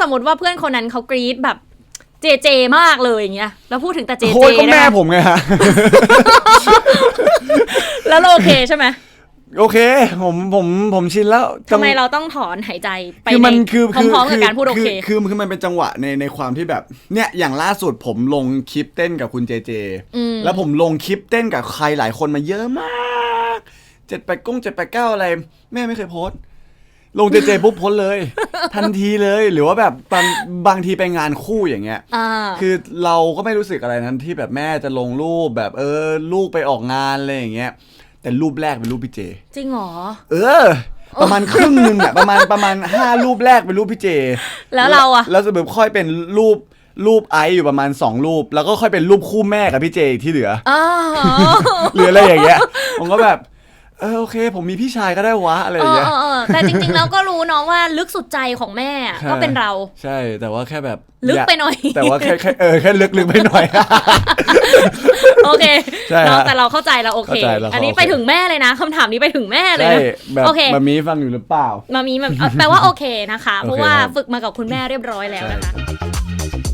สมมติว่าเพื่อนคนนั้นเขากรี๊ดแบบเจเจมากเลยอย่างเงี้ยแล้วพูดถึงแต่เจโค้เจชก็แม่นะคะผมไงฮะ แล้วเราโอเคใช่ไหมโอเค ผมผมผมชินแล้วทำไมเราต้องถอนหายใจไปคือมันในคือพร้อมๆกับการพูดโอเคคือคือคือมันเป็นจังหวะในในความที่แบบเนี่ยอย่างล่าสุดผมลงคลิปเต้นกับคุณเจเจ อืม แล้วผมลงคลิปเต้นกับใครหลายคนมาเยอะมากเจ็ดแปดก้งเจ็ดแปดเก้าอะไร แม่ไม่เคยโพสต์ ลงเจเจปุ๊บโพสต์เลย ทันทีเลยหรือว่าแบบบางบางทีไปงานคู่อย่างเงี้ย อ่า คือเราก็ไม่รู้สึกอะไรนั้นที่แบบแม่จะลงรูปแบบเออลูกไปออกงานอะไรอย่างเงี้ย แต่รูปแรกเป็นรูปพี่เจ จริงเหรอ เออ ประมาณครึ่งหนึ่งอะประมาณประมาณห้ารูปแรกเป็นรูปพี่เจแล้วเราอะ แล้วจะแบบค่อยเป็นรูปรูปไอซ์อยู่ประมาณสองรูป แล้วก็ค่อยเป็นรูปคู่แม่กับพี่เจอีกที่เหลืออ๋อหรืออะไรอย่างเงี้ยผมก็แบบ เออโอเค ผมมีพี่ชายก็ได้วะอะไรอเอย่างอเงี้ย เออเออแต่จริงๆแล้วก็รู้เนาะว่าลึกสุดใจของแม่อะใช่ก็เป็นเรา ใช่แต่ว่าแค่แบบลึกไปหน่อย แต่ว่าแค่แค่เออแค่ลึกลึกไปหน่อย โอเคใช่ฮะเนาะแต่เราเข้าใจเราโอเค เข้าใจเราอันนี้โอเคไปถึงแม่เลยนะคำถามนี้ไปถึงแม่เลยใช่นะแบบโอเคแบบนี้ฟังอยู่หรือเปล่า มามีมาเอาแปลว่าโอเคนะคะโอเคเพราะว่าครับ ฝึกมากับคุณแม่เรียบร้อยแล้วนะคะ ใช่